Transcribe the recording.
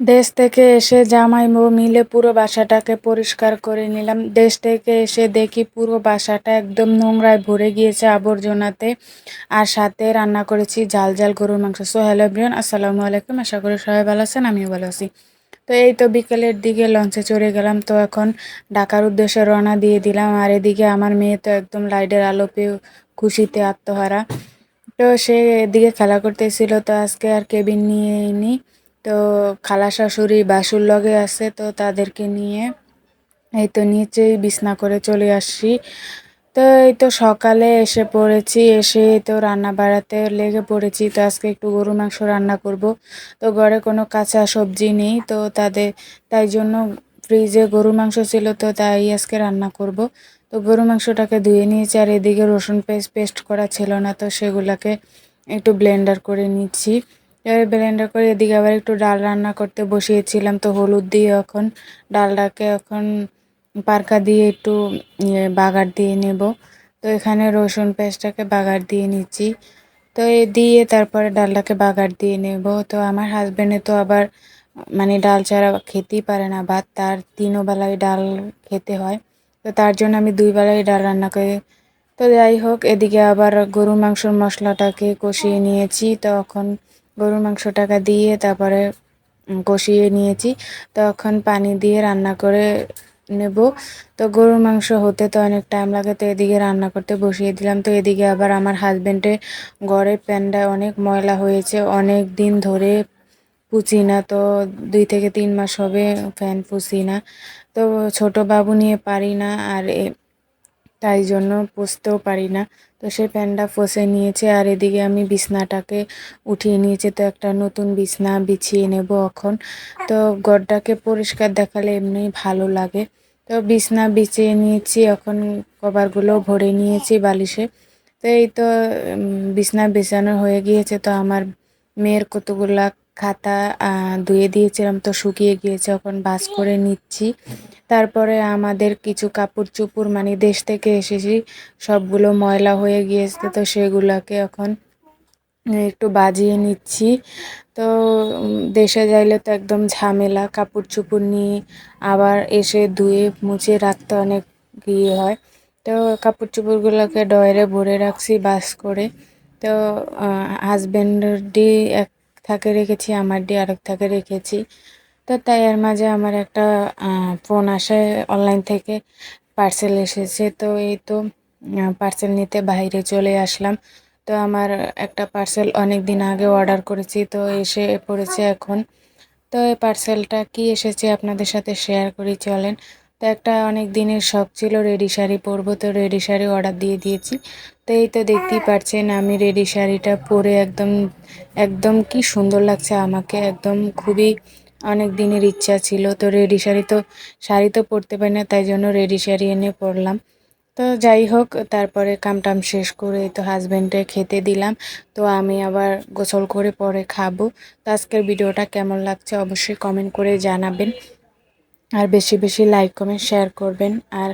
দেশ থেকে এসে জামাই বউ মিলে পুরো বাসাটাকে পরিষ্কার করে নিলাম। দেশ থেকে এসে দেখি পুরো বাসাটা একদম নোংরায় ভরে গিয়েছে আবর্জনাতে। আর সাথে রান্না করেছি ঝাল ঝাল গরুর মাংস। সো হ্যালো ব্রিয়ন আসসালামু আলাইকুম। আশা করি সবাই ভালো আছেন, আমিও ভালো আছি। তো এই তো বিকেলের দিকে লঞ্চে চড়ে গেলাম। তো এখন ঢাকার উদ্দেশ্যে রওনা দিয়ে দিলাম। আর এদিকে আমার মেয়ে তো একদম লাইটের আলো পেয়ে খুশিতে আত্মহারা। তো সে এদিকে খেলা করতেছিল। তো আজকে আর কেবিন নিয়ে নি তো খালা শাশুড়ি বাসুর লগে আছে, তো তাদেরকে নিয়ে এই তো নিচেই বিছনা করে চলে আসছি। তো এই তো সকালে এসে পড়েছি, এসে তো রান্না বাড়াতে লেগে পড়েছি। তো আজকে একটু গরু মাংস রান্না করব। তো ঘরে কোনো কাঁচা সবজি নেই, তো তাদের, তাই জন্য ফ্রিজে গরু মাংস ছিল, তো তাই আজকে রান্না করব। তো গরু মাংসটাকে ধুয়ে নিয়েছি, আর এদিকে রসুন পেস্ট পেস্ট করা ছিল না, তো সেগুলাকে একটু ব্লেন্ডার করে নিচ্ছি। এবার ব্লেন্ডার করে এদিকে আবার একটু ডাল রান্না করতে বসিয়েছিলাম, তো হলুদ দিয়ে এখন ডালটাকে এখন পারকা দিয়ে একটু বাগার দিয়ে নেব। তো এখানে রসুন পেস্টটাকে বাগার দিয়ে নিচ্ছি। তো এ দিয়ে তারপরে ডালটাকে বাগার দিয়ে নেব। তো আমার হাজব্যান্ডে তো আবার মানে ডাল ছাড়া খেতেই পারে না, ভাত তার তিনও বেলায় ডাল খেতে হয়। তো তার জন্য আমি দুই বেলায় ডাল রান্না করি, তো যাই হোক, এদিকে আবার গরু মাংসর মশলাটাকে কষিয়ে নিয়েছি। তখন গরুর মাংসটাকে দিয়ে তারপরে কষিয়ে নিয়েছি। তখন পানি দিয়ে রান্না করে নেব। তো গরুর মাংস হতে তো অনেক টাইম লাগে, তো এদিকে রান্না করতে বসিয়ে দিলাম। তো এদিকে আবার আমার হাজব্যান্ডের ঘরের প্যান্ডায় অনেক ময়লা হয়েছে। অনেক দিন ধরে পুচি না, তো দুই থেকে তিন মাস হবে ফ্যান পুছি না। তো ছোট বাবু নিয়ে পারি না, আর তাই জন্য পুষতেও পারি না। তো সে প্যান্টটা ফসে নিয়েছে আর এদিকে আমি বিছনাটাকে উঠিয়ে নিয়েছি। তো একটা নতুন বিছনা বিছিয়ে নেব এখন। তো গড়টাকে পরিষ্কার দেখালে এমনি ভালো লাগে। তো বিছনা বিছিয়ে নিয়েছি, এখন কভারগুলো ভরে নিয়েছি বালিশে। তো এই তো বিছনা বিছানো হয়ে গিয়েছে। তো আমার মেয়ের কতগুলা খাতা ধুয়ে দিয়েছিলাম তো শুকিয়ে গিয়েছে, এখন বাস করে নিচ্ছি। তারপরে আমাদের কিছু কাপড় চুপড় মানে দেশ থেকে এসেছি, সবগুলো ময়লা হয়ে গিয়েছে তো সেগুলোকে এখন একটু বাজিয়ে নিচ্ছি। তো দেশে যাইলে তো একদম ঝামেলা কাপড় চুপড় নিয়ে আবার এসে ধুয়ে মুছে রাখতে অনেক ইয়ে হয়। তো কাপড় চুপড়গুলোকে ডয়ারে ভরে রাখছি বাস করে। তো হাজব্যান্ডের এক থাকে রেখেছি, আমার ডি আরেক থাকে রেখেছি। তো তাই এর মাঝে আমার একটা ফোন আসে অনলাইন থেকে পার্সেল এসেছে। তো এই তো পার্সেল নিতে বাইরে চলে আসলাম। তো আমার একটা পার্সেল অনেক দিন আগে অর্ডার করেছি, তো এসে পড়েছে এখন। তো এই পার্সেলটা কি এসেছে আপনাদের সাথে শেয়ার করি, চলেন। তো একটা অনেক দিনের শখ ছিল রেডি শাড়ি পরবো তো রেডি শাড়ি অর্ডার দিয়ে দিয়েছি। তো এই তো দেখতেই পাচ্ছেন আমি রেডি শাড়িটা পরে একদম একদম কি সুন্দর লাগছে আমাকে একদম খুবই অনেক দিনের ইচ্ছা ছিল। তো রেডি শাড়ি তো শাড়ি তো পরতে পারি না তাই জন্য রেডি শাড়ি এনে পরলাম। তো যাই হোক তারপরে কামটাম শেষ করে তো হাজব্যান্ডে খেতে দিলাম। তো আমি আবার গোসল করে পরে খাব। তো আজকের ভিডিওটা কেমন লাগছে অবশ্যই কমেন্ট করে জানাবেন। আর বেশি বেশি লাইক কমেন্ট শেয়ার করবেন। আর